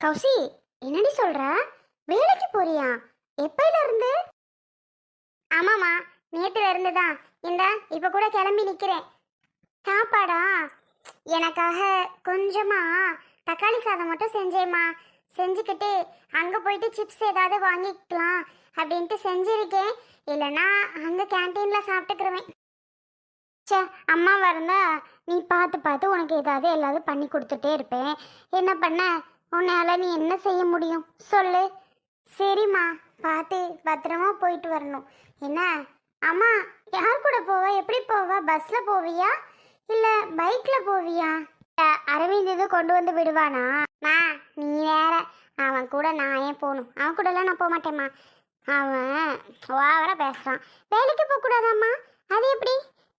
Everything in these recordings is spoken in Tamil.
கௌசி என்னடி சொல்ற? வேலைக்கு போறியா? எப்பையில இருந்து? ஆமாமா நேத்துல இருந்து தான் இந்த இப்ப கூட கிளம்பி நிக்கிறேன். சாப்பாடா? எனக்காக கொஞ்சமா தக்காளி சாதம் மட்டும் செஞ்சேம்மா. செஞ்சுக்கிட்டு அங்க போயிட்டு சிப்ஸ் ஏதாவது வாங்கிக்கலாம் அப்படின்ட்டு செஞ்சிருக்கேன். இல்லைன்னா அங்க கேன்டீன்ல சாப்பிட்டுக்கிருவேன். ச்சே அம்மா வரந்தா நீ பார்த்து பார்த்து உனக்கு ஏதாவது எல்லாவது பண்ணி கொடுத்துட்டே இருப்பேன். என்ன பண்ண? உன்னால நீ என்ன செய்ய முடியும்? சொல்லு. சரிம்மா. பார்த்து பத்திரமா போயிட்டு வரணும். என்ன? அம்மா யார் கூட போவ? எப்படி போவ? பஸ்ல போவியா? இல்ல பைக்ல போவியா? அரவிந்த் இது கொண்டு வந்து விடுவானா? மா நீ வேற. அவன் கூட நான் ஏன் போகணும். அவன் கூடலாம் நான் போக மாட்டேம்மா அவன் ஓவரா பேசுறான். வேலைக்கு போக கூடாதாம்மா அது எப்படி?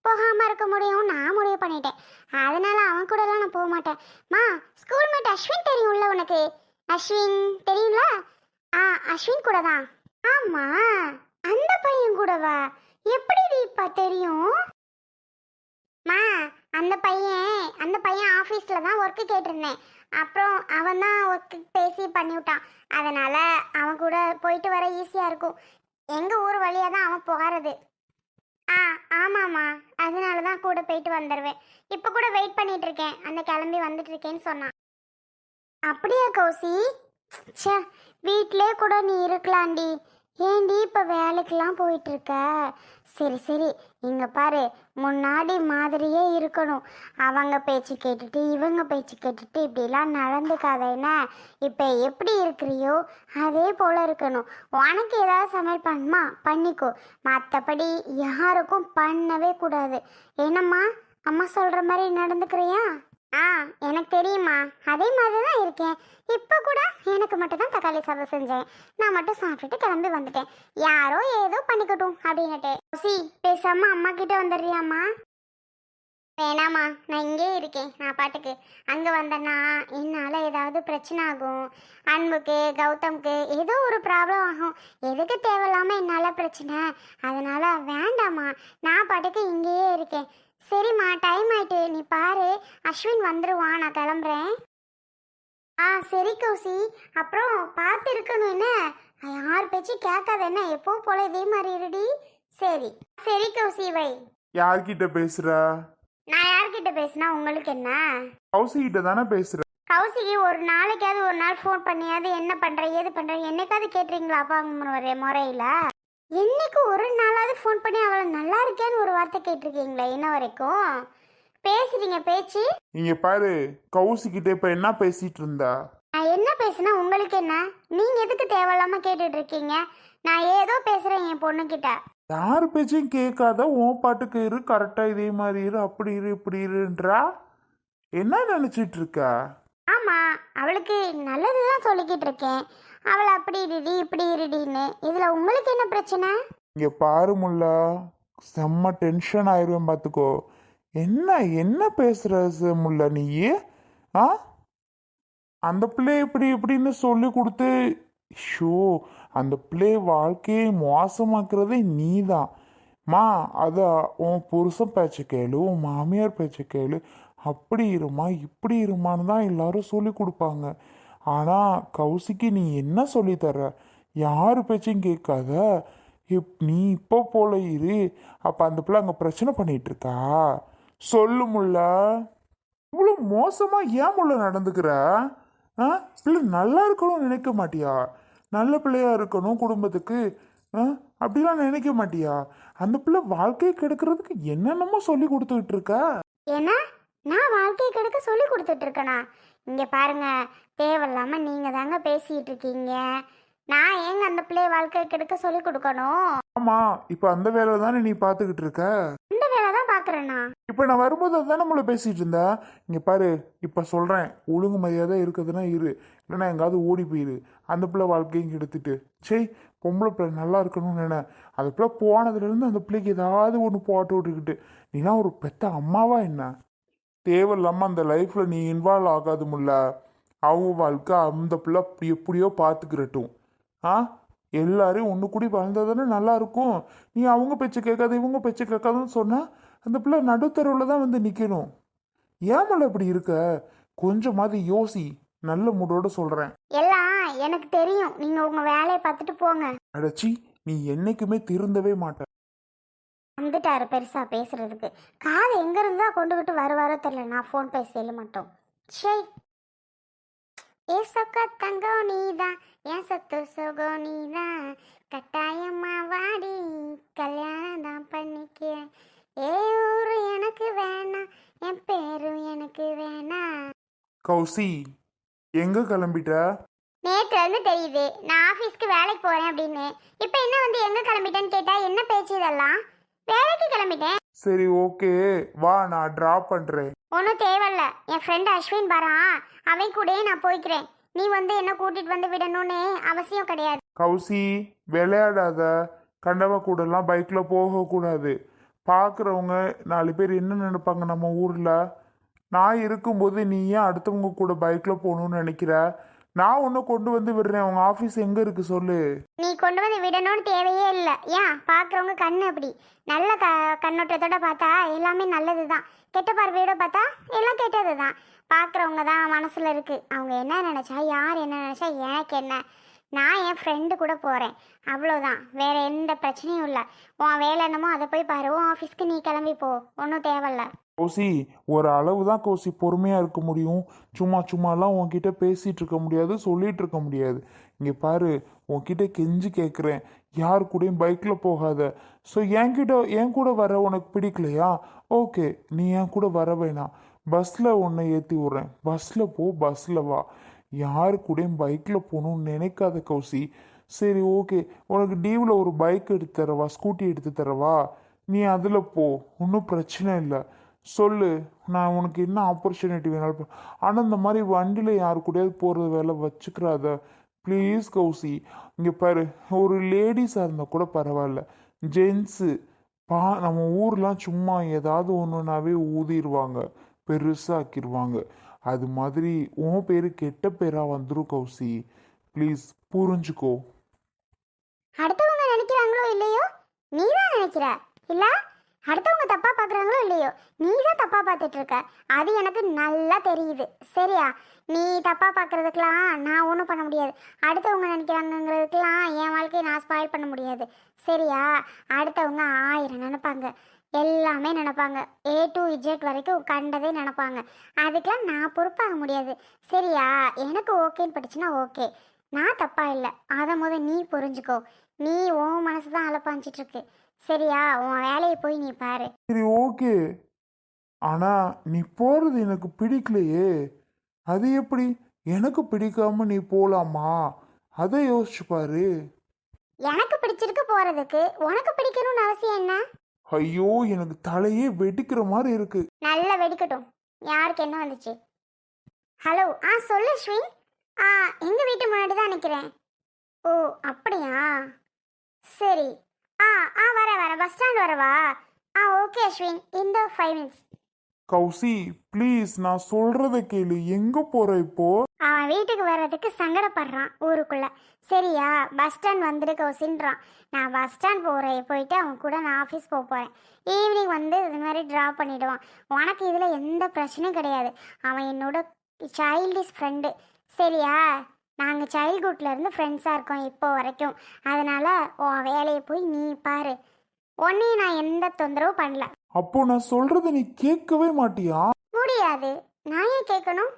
போகாமல் இருக்க முடியும் நான் முடிவு பண்ணிட்டேன். அதனால அவன் கூடலாம் நான் போக மாட்டேன். மா ஸ்கூல் மேட் அஸ்வின் தெரியும்ல உனக்கு? அஸ்வின் தெரியும்ல? ஆ அஸ்வின் கூட தான் ஆமா அந்த பையன் கூடவா? எப்படி இப்போ தெரியும்? மா அந்த பையன் அந்த பையன் ஆஃபீஸில் தான் ஒர்க்கு கேட்டிருந்தேன். அப்புறம் அவன் தான் ஒர்க்கு பேசி பண்ணிவிட்டான் அதனால் அவன் கூட போயிட்டு வர ஈஸியாக இருக்கும். எங்கள் ஊர் வழியாக தான் அவன் போகிறது ஆ ஆமாம்மா. அதனால தான் கூட போயிட்டு வந்துடுவேன் இப்போ கூட வெயிட் பண்ணிட்டு இருக்கேன். அந்த கிளம்பி வந்துட்டு இருக்கேன்னு சொன்னான். அப்படியா கௌசி? ச்சே வீட்டிலே கூட நீ இருக்கலாம்டி. ஏண்டி இப்போ வேலைக்கெல்லாம் போயிட்டுருக்க? சரி சரி. இங்கே பாரு முன்னாடி மாதிரியே இருக்கணும். அவங்க பேச்சு கேட்டுட்டு இவங்க பேச்சு கேட்டுட்டு இப்படிலாம் நடந்துக்காத என்ன? இப்போ எப்படி இருக்கிறியோ அதே போல் இருக்கணும். உனக்கு ஏதாவது சமையல் பண்ணுமா? பண்ணிக்கோ. மற்றபடி யாருக்கும் பண்ணவே கூடாது. என்னம்மா? அம்மா சொல்கிற மாதிரி நடந்துக்கிறியா? ஆ எனக்கு தெரியுமா அதே மாதிரி தான் இருக்கேன். இப்போ கூட எனக்கு மட்டும் தான் தக்காளி சாதம் செஞ்சேன். நான் மட்டும் சாப்பிட்டுட்டு கிளம்பி வந்துட்டேன். யாரோ ஏதோ பண்ணிக்கட்டும் அப்படின்னுட்டு. சி பேசாம அம்மா கிட்ட வந்துடுறியாம்மா? வேணாம்மா நான் இங்கே இருக்கேன். நான் பாட்டுக்கு அங்கே வந்தேன்னா என்னால் ஏதாவது பிரச்சனை ஆகும். அன்புக்கு கௌதம்க்கு ஏதோ ஒரு ப்ராப்ளம் ஆகும். எதுக்கு தேவையில்லாமல் என்னால் பிரச்சனை? அதனால் வேண்டாம்மா நான் பாட்டுக்கு இங்கேயே இருக்கேன். சரிம்மா டைம் ஆயிட்டு. நீ பாரு அஸ்வின் வந்துருவான் நான் கிளம்புறேன். ஆ சரி கௌசி. அப்புறம் பார்த்து இருக்கணும் என்ன? யார் பேச்சும் கேட்காத என்ன? எப்போ போல இதே மாதிரி இருடி. சரி. சரி கௌசி வை. யார்கிட்ட பேசுற? நான் யார்கிட்ட பேசினா உங்களுக்கு என்ன? கௌசி கிட்ட தானே பேசுற? கௌசிக்கு ஒரு நாளைக்காவது ஒரு நாள் ஃபோன் பண்ணியாவது என்ன பண்ற ஏது பண்ற என்னைக்காவது கேட்டுறீங்களா அப்பா முறை முறையில? என்னைக்கு ஒரு நாளாவது ஃபோன் பண்ணி அவளை நல்லா இருக்கேன்னு ஒரு வார்த்தை கேட்டிருக்கீங்களா இன்ன வரைக்கும் பேசுறீங்க பேச்சு. இங்க பாரு கௌசி கிட்ட இப்ப என்ன பேசிட்டு இருந்தா? நான் என்ன பேசுனா உங்களுக்கு என்ன? நீங்க எதுக்கு தேவையில்லாம கேட்டுட்டு இருக்கீங்க நான் ஏதோ பேசுறேன் என் பொண்ணுகிட்ட. யார் பேச்சையும் கேட்காத உன் பாட்டுக்கு இரு கரெக்டா இதே மாதிரி இரு அப்படி இரு இப்படி இருன்றா? என்ன நினைச்சிட்டு இருக்க? ஆமா அவளுக்கு நல்லதுதான் சொல்லிக்கிட்டு இருக்கேன். அவளை அப்படி இருடி இப்படி இருடின்னு. இதுல உங்களுக்கு என்ன பிரச்சனை? இங்க பாருமுல்ல செம்ம டென்ஷன் ஆயிருவேன் பார்த்துக்கோ என்ன என்ன பேசுற ச- முல்ல நீ? ஆ? அந்த பிள்ளை இப்படி இப்படின்னு சொல்லி கொடுத்து ஷோ அந்த பிள்ளை வாழ்க்கையை மோசமாக்குறதே நீ தான் மா அத உன் புருஷன் பேச்ச கேளு உன் மாமியார் பேச்ச கேளு. அப்படி இருமா இப்படி இருமான்னு தான் எல்லாரும் சொல்லி கொடுப்பாங்க. ஆனால் கௌசிக்கு நீ என்ன சொல்லித்தர யார் பேச்சும் பேச்சையும் கேட்காத. இப் நீ இப்போ போல இரு. அப்போ அந்த பிள்ளை அங்கே பிரச்சனை பண்ணிகிட்டு இருக்கா? சொல்லு முல்ல. இவ்வளோ மோசமாக ஏன் முள்ள நடந்துக்கிற? ஆ? பிள்ளை நல்லா இருக்கணும்னு நினைக்க மாட்டியா? நல்ல பிள்ளையா இருக்கணும் குடும்பத்துக்கு. ஆ? அப்படிலாம் நினைக்க மாட்டியா? அந்த பிள்ளை வாழ்க்கையை கெடுக்கிறதுக்கு என்னென்னமோ சொல்லி கொடுத்துக்கிட்டு இருக்க. ஏன்னா நான் வாழ்க்கை கெடுக்க சொல்லி கொடுத்துட்டு இருக்கேனா? இங்க பாருங்க தேவையில்லாம நீங்க தாங்க பேசிட்டு இருக்கீங்க நான் ஏங்க அந்த பிள்ளைய வாழ்க்கை கெடுக்க சொல்லி கொடுக்கணும்? ஆமா இப்போ அந்த வேலை தானே நீ பார்த்துக்கிட்டு இருக்க இந்த வேலை தான் பாக்குறேனா இப்போ நான் வரும்போது அதான் நம்மள பேசிட்டு இருந்தா இங்க பாரு இப்போ சொல்றேன் ஒழுங்கு மரியாதை இருக்குதுன்னா இரு இல்லைன்னா எங்காவது ஓடி போயிரு. அந்த பிள்ளை வாழ்க்கையும் கெடுத்துட்டு. சரி பொம்பளை பிள்ளை நல்லா இருக்கணும்னு நினை. அந்த பிள்ளை போனதுலேருந்து அந்த பிள்ளைக்கு ஏதாவது ஒன்று போட்டு விட்டுக்கிட்டு. நீலாம் ஒரு பெத்த அம்மாவா என்ன? தேவையில்லாம அந்த லைஃப்ல நீ இன்வால்வ் ஆகாது முல்ல அவங்க வாழ்க்கை அந்த பிள்ளை எப்படியோ பார்த்துக்கிறட்டும் ஆ? எல்லாரையும் ஒன்று கூடி வாழ்ந்தா தானே நல்லா இருக்கும். நீ அவங்க பேச்சு கேட்காத இவங்க பேச்சு கேட்காதுன்னு சொன்னா அந்த பிள்ளை நடுத்தருவில் தான் வந்து நிற்கணும் ஏமல்ல இப்படி இருக்க? கொஞ்சமாவது யோசி. நல்ல மூடோட சொல்கிறேன் எனக்கு தெரியும். நீங்க உங்க வேலையை பார்த்துட்டு போங்க. அடச்சி நீ என்னைக்குமே திருந்தவே மாட்ட. வந்துட்டாரு பெருசா பேசுறதுக்கு. காது எங்க இருந்தா கொண்டு விட்டு வருவாரோ தெரியல. நான் ஃபோன் பேசல மட்டும். சரி ஏ சொக்க தங்கம் நீதான் என் சொத்து சுகம் நீதான் கட்டாயமா வாடி. கல்யாணம் தான் பண்ணிக்கிறேன். ஏ ஊரு எனக்கு வேணாம் என் பேரும் எனக்கு வேணாம் கௌசி எங்க கிளம்பிட்ட? நேற்று வந்து தெரியுது. நான் ஆஃபீஸ்க்கு வேலைக்கு போறேன் அப்படின்னு. இப்போ என்ன வந்து எங்க கிளம்பிட்டேன்னு கேட்டா என்ன பேச்சு இதெல்லாம்? வேலைக்கு கிளம்பிட்டேன். சரி ஓகே. வா நான் டிராப் பண்றேன். ஒன்றும் தேவையில்ல. என் ஃப்ரெண்ட் அஸ்வின் வரான் அவன் கூடயே நான் போய்க்கிறேன். நீ வந்து என்ன கூட்டிட்டு வந்து விடணும்னு அவசியம் கிடையாது. கௌசி விளையாடாத. கண்டவ கூடலாம் பைக்ல போகக்கூடாது பார்க்குறவங்க நாலு பேர் என்ன நினைப்பாங்க நம்ம ஊர்ல? நான் இருக்கும்போது நீ ஏன் அடுத்தவங்க கூட பைக்ல போகணும்னு நினைக்கிற? நான் உன்னை கொண்டு வந்து விடுறேன். உங்க ஆஃபீஸ் எங்க இருக்கு சொல்லு. நீ கொண்டு வந்து விடணும்னு தேவையே இல்லை. ஏன் பார்க்குறவங்க கண்ணு அப்படி. நல்ல க கண்ணோட்டத்தோட பார்த்தா எல்லாமே நல்லது தான் கெட்ட பார்வையோட பார்த்தா எல்லாம் கெட்டது தான் பார்க்குறவங்க தான் மனசில் இருக்குது அவங்க என்ன நினச்சா யார் என்ன நினச்சா எனக்கு என்ன? நான் என் ஃப்ரெண்டு கூட போகிறேன் அவ்வளோதான் வேறு எந்த பிரச்சனையும் இல்லை. உன் வேலை என்னமோ அதை போய் பாரு. உன் ஆஃபீஸ்க்கு நீ கிளம்பி போ. ஒன்றும் தேவையில்ல. கோசி ஒரு அளவு தான் கோசி பொறுமையாக இருக்க முடியும். சும்மா சும்மாலாம் உன்கிட்ட பேசிகிட்டு இருக்க முடியாது சொல்லிகிட்டு இருக்க முடியாது. இங்கே பாரு உன்கிட்ட கெஞ்சி கேட்குறேன் யார் கூடயும் பைக்கில் போகாத. ஸோ என்கிட்ட என் கூட வர உனக்கு பிடிக்கலையா? ஓகே நீ என் கூட வர வேணாம். பஸ்ஸில் உன்னை ஏற்றி விட்றேன். பஸ்ஸில் போ பஸ்ஸில் வா. யார் கூடயும் பைக்கில் போகணும்னு நினைக்காத கௌசி. சரி ஓகே உனக்கு டீவில் ஒரு பைக் எடுத்து தரவா? ஸ்கூட்டி எடுத்து தரவா? நீ அதில் போ. ஒன்றும் பிரச்சனை இல்லை. சொல்லு. நான் உனக்கு என்ன ஆப்பர்ச்சுனிட்டி வேணாலும் ஆனால் இந்த மாதிரி வண்டியில் யார் கூடயாவது போகிறது வேலை வச்சுக்கிறாத? ப்ளீஸ் கௌசி. இங்கே பாரு. ஒரு லேடிஸாக இருந்தால் கூட பரவாயில்ல. ஜென்ஸு பா நம்ம ஊர்லாம் சும்மா ஏதாவது ஒன்றுனாவே ஊதிடுவாங்க. பெருசாக்கிடுவாங்க அது மாதிரி உன் பேர் கெட்ட பேராக வந்துடும் கௌசி. ப்ளீஸ் புரிஞ்சுக்கோ. அடுத்தவங்க நினைக்கிறாங்களோ இல்லையோ? நீ தான் நினைக்கிற. இல்ல அடுத்தவங்க தப்பா பாக்குறாங்களோ இல்லையோ? நீ தான் தப்பா பார்த்துட்டு இருக்க. அது எனக்கு நல்லா தெரியுது. சரியா? நீ தப்பா பார்க்கறதுக்கெல்லாம் நான் ஒன்றும் பண்ண முடியாது. அடுத்தவங்க நினைக்கிறாங்கங்கிறதுக்கெல்லாம் என் வாழ்க்கையை நான் ஸ்பாயில் பண்ண முடியாது. சரியா? அடுத்தவங்க ஆயிரம் நினைப்பாங்க. எல்லாமே நினைப்பாங்க. ஏ டு இஜெட் வரைக்கும் கண்டதே நினைப்பாங்க. அதுக்கெல்லாம் நான் பொறுப்பாக முடியாது. சரியா? எனக்கு ஓகேன்னு படிச்சுன்னா ஓகே. நான் தப்பா இல்லை. அதை முத நீ புரிஞ்சுக்கோ. நீ உன் மனசு தான் அலப்பாஞ்சிட்டு இருக்கு சரியா? உன் வேலையை போய் நீ பாரு. சரி ஓகே. ஆனால் நீ போகிறது எனக்கு பிடிக்கலையே. அது எப்படி? எனக்கு பிடிக்காம நீ போகலாமா அதை யோசிச்சு பாரு. எனக்கு பிடிச்சிருக்கு போறதுக்கு. உனக்கு பிடிக்கணும்னு அவசியம் என்ன? ஐயோ எனக்கு தலையே வெடிக்கிற மாதிரி இருக்கு. நல்லா வெடிக்கட்டும். யாருக்கு என்ன வந்துச்சு? ஹலோ ஆ சொல்லு ஸ்வின் ஆ எங்க வீட்டு முன்னாடி தான் நிற்கிறேன் ஓ அப்படியா? சரி. ஆ ஆ வர வர பஸ் ஸ்டாண்ட் வரவா? ஆ ஓகே அஸ்வின் இந்த ஃபைவ் மினிட்ஸ் கௌசி ப்ளீஸ் நான் சொல்றத கேளு. எங்க போற இப்போ? அவன் வீட்டுக்கு வர்றதுக்கு சங்கடப்படுறான் ஊருக்குள்ள. சரியா பஸ் ஸ்டாண்ட் வந்துடு கௌசின்றான். நான் பஸ் ஸ்டாண்ட் போகிறேன் போயிட்டு அவன் கூட நான் ஆஃபீஸ் போக போகிறேன் ஈவினிங் வந்து இது மாதிரி ட்ராப் பண்ணிடுவான். உனக்கு இதில் எந்த பிரச்சனையும் கிடையாது. அவன் என்னோட சைல்டிஷ் ஃப்ரெண்டு சரியா? நாங்கள் சைல்ட்ஹுட்ல இருந்து ஃப்ரெண்ட்ஸாக இருக்கோம் இப்போ வரைக்கும். அதனால உன் வேலையை போய் நீ பாரு. உன்னையும் நான் எந்த தொந்தரவும் பண்ணல. அப்போ நான் சொல்றத நீ கேட்கவே மாட்டியா? முடியாது. நான் ஏன் கேட்கணும்?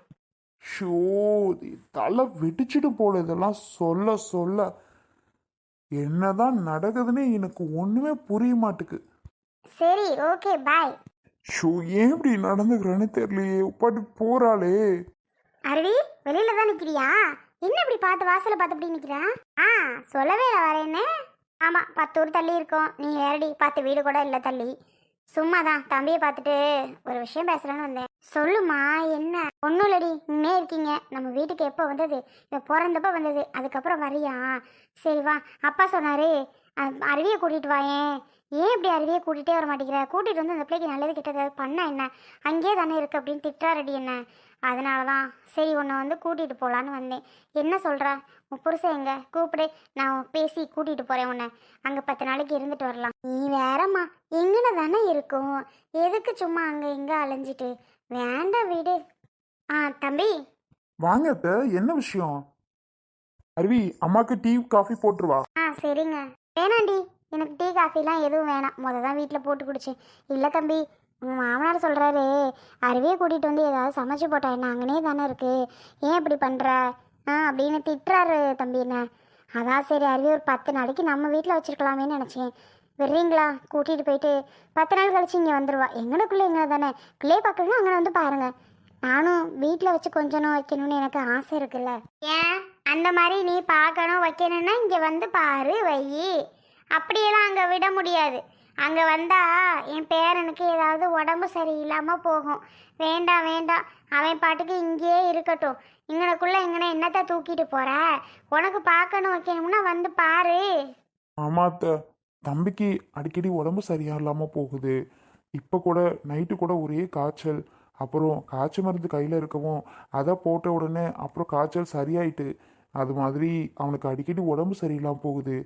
ஷோ தலை வெடிச்சிட்டு போல இதெல்லாம் சொல்ல சொல்ல. என்னதான் நடக்குதுன்னு எனக்கு ஒண்ணுமே புரிய மாட்டுக்கு. சரி ஓகே பாய். ஷோ ஏன் இப்படி நடந்துக்கிறேன்னு தெரியலையே. உப்பாட்டி போறாளே. அருவி வெளியில தான் நிக்கிறியா? என்ன இப்படி பார்த்து வாசலை பார்த்து இப்படி நிக்கிறா? ஆ சொல்லவே வரேன்னு ஆமா பத்து ஊர் தள்ளி இருக்கோம். நீ வேறடி பார்த்து வீடு கூட இல்லை தள்ளி. சும்மா தான் தம்பியை பார்த்துட்டு ஒரு விஷயம் பேசுறேன்னு வந்தேன். சொல்லுமா என்ன? ஒன்றும் இல்லடி இன்னே இருக்கீங்க. நம்ம வீட்டுக்கு எப்போ வந்தது? இப்போ பிறந்தப்ப வந்தது. அதுக்கப்புறம் வரியா சரி வா. அப்பா சொன்னாரு அருவியை கூட்டிட்டு வாயேன் ஏன்? இப்படி அருவியை கூட்டிகிட்டே வர மாட்டேங்கிற கூட்டிகிட்டு வந்து அந்த பிள்ளைக்கு நல்லது கிட்டதாவது பண்ண என்ன? அங்கேயே தானே இருக்கு அப்படின்னு திட்டாரடி என்ன. அதனால தான் சரி உன்னை வந்து கூட்டிகிட்டு போகலான்னு வந்தேன். என்ன சொல்கிற உன் புருஷன் எங்க? கூப்பிடு. நான் பேசி கூட்டிகிட்டு போகிறேன் உன்னை. அங்கே பத்து நாளைக்கு இருந்துட்டு வரலாம். நீ வேறம்மா. எங்கன தானே இருக்கும். எதுக்கு சும்மா அங்கே இங்கே அலைஞ்சிட்டு? வேண்டாம் வீடு. ஆ தம்பி. வாங்க அத்தை, என்ன விஷயம்? அருவி அம்மாக்கு டீ காஃபி போட்டுருவா ஆ சரிங்க. வேணாண்டி. எனக்கு டீ காஃபிலாம் எதுவும் வேணாம். முத தான் வீட்டில் போட்டு குடிச்சேன். இல்லை தம்பி உங்கள் மாமனார் சொல்கிறாரு அருவியை கூட்டிகிட்டு வந்து ஏதாவது சமைச்சு போட்டா என்ன அங்கனே தானே இருக்குது ஏன் இப்படி பண்ணுற ஆ அப்படின்னு திட்டுறாரு தம்பி என்ன. அதான் சரி அருவி ஒரு பத்து நாளைக்கு நம்ம வீட்டில் வச்சிருக்கலாமேன்னு நினச்சேன். விடுறீங்களா? கூட்டிகிட்டு போயிட்டு பத்து நாள் கழிச்சு இங்கே வந்துடுவா எங்கனக்குள்ளே எங்கே தானே. பிள்ளைய பார்க்கணும்னா அங்கே வந்து பாருங்கள் நானும் வீட்டில் வச்சு கொஞ்சம் வைக்கணும்னு எனக்கு ஆசை இருக்குல்ல. ஏன்? அந்த மாதிரி நீ பார்க்கணும் வைக்கணும்னா இங்கே வந்து பாரு வை. அப்படியெல்லாம் அங்கே விட முடியாது. அங்கே வந்தால் என் பேரனுக்கு ஏதாவது உடம்பு சரியில்லாமல் போகும். வேண்டாம் வேண்டாம் அவன் பாட்டுக்கு இங்கேயே இருக்கட்டும். இங்கனக்குள்ளே எங்கன என்னத்தை தூக்கிட்டு போகிற உனக்கு பார்க்கணும் வைக்கணும்னா வந்து பாரு. ஆமா தம்பிக்கு அடிக்கடி உடம்பு சரியா இல்லாமல் போகுது. இப்போ கூட நைட்டு கூட ஒரே காய்ச்சல். அப்புறம் காய்ச்சல் மருந்து கையில் இருக்கவும் அதை போட்ட உடனே அப்புறம் காய்ச்சல் சரியாயிட்டு அது மாதிரி அவனுக்கு அடிக்கடி உடம்பு சரியில்லாமல் போகுது.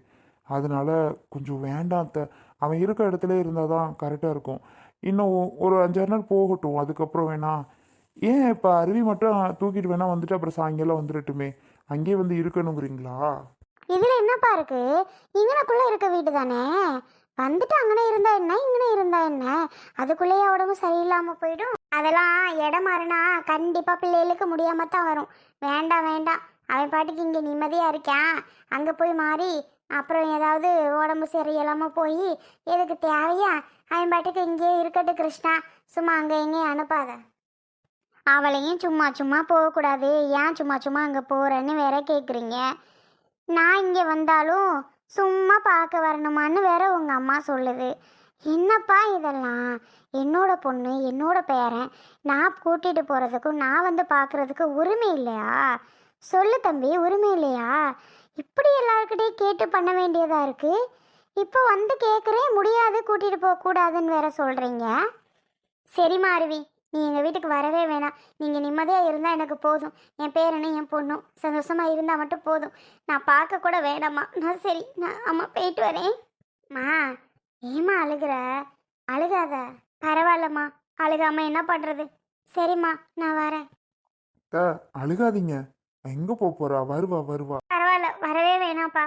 அதனால கொஞ்சம் வேண்டாம் அத்தை. அவன் இருக்க இடத்துல இருந்தால் தான் கரெக்டாக இருக்கும். இன்னும் ஒரு அஞ்சாறு நாள் போகட்டும் அதுக்கப்புறம் வேணா. ஏன் இப்போ அருவி மட்டும் தூக்கிட்டு வேணா வந்துட்டு அப்புறம் சாயங்காலம் வந்துடட்டுமே? அங்கேயே வந்து இருக்கணுங்கிறீங்களா? இதில் என்னப்பா இருக்கு? இங்கனக்குள்ளே இருக்க வீடு தானே? வந்துட்டு அங்கனே இருந்தா என்ன? இங்கனே இருந்தா என்ன? அதுக்குள்ளேயே உடம்பு சரியில்லாமல் போயிடும். அதெல்லாம் இடம் மாறினா கண்டிப்பாக பிள்ளைகளுக்கு முடியாம தான் வரும். வேண்டாம் வேண்டாம். அவன் பாட்டுக்கு இங்கே நிம்மதியாக இருக்கான். அங்கே போய் மாறி அப்புறம் ஏதாவது உடம்பு சரியில்லாமல் போய் எதுக்கு தேவையா? அவன் பாட்டுக்கு இங்கேயே இருக்கட்டு கிருஷ்ணா. சும்மா அங்கே எங்கேயும் அனுப்பாத. அவளையும் சும்மா சும்மா போகக்கூடாது. ஏன் சும்மா சும்மா அங்கே போகிறேன்னு வேற கேட்குறீங்க நான் இங்கே வந்தாலும் சும்மா பார்க்க வரணுமான்னு வேற உங்கள் அம்மா சொல்லுது. என்னப்பா இதெல்லாம்? என்னோட பொண்ணு என்னோட பேரன். நான் கூட்டிகிட்டு போகிறதுக்கும் நான் வந்து பார்க்குறதுக்கு உரிமை இல்லையா? சொல்லு தம்பி உரிமை இல்லையா? இப்படி எல்லாருக்கிட்டையும் கேட்டு பண்ண வேண்டியதாக இருக்குது இப்போ வந்து கேட்குறேன் முடியாது கூட்டிகிட்டு போகக்கூடாதுன்னு வேற சொல்கிறீங்க சரிம்மா அருவி. நீ எங்கள் வீட்டுக்கு வரவே வேணாம். நீங்கள் நிம்மதியாக இருந்தால் எனக்கு போதும். என் பேரனும் என் பொண்ணும் சந்தோஷமாக இருந்தால் மட்டும் போதும். நான் பார்க்க கூட வேணாம்மா. நான் சரி நான் அம்மா போயிட்டு வரேன். மா ஏம்மா அழுகிற? அழுகாத. பரவாயில்லம்மா. அழுகாம என்ன பண்ணுறது சரிம்மா நான் வரேன். அழுகாதீங்க. எங்க போப் போறா? வருவா வருவா. பரவாயில்ல வரவே வேணாம்ப்பா.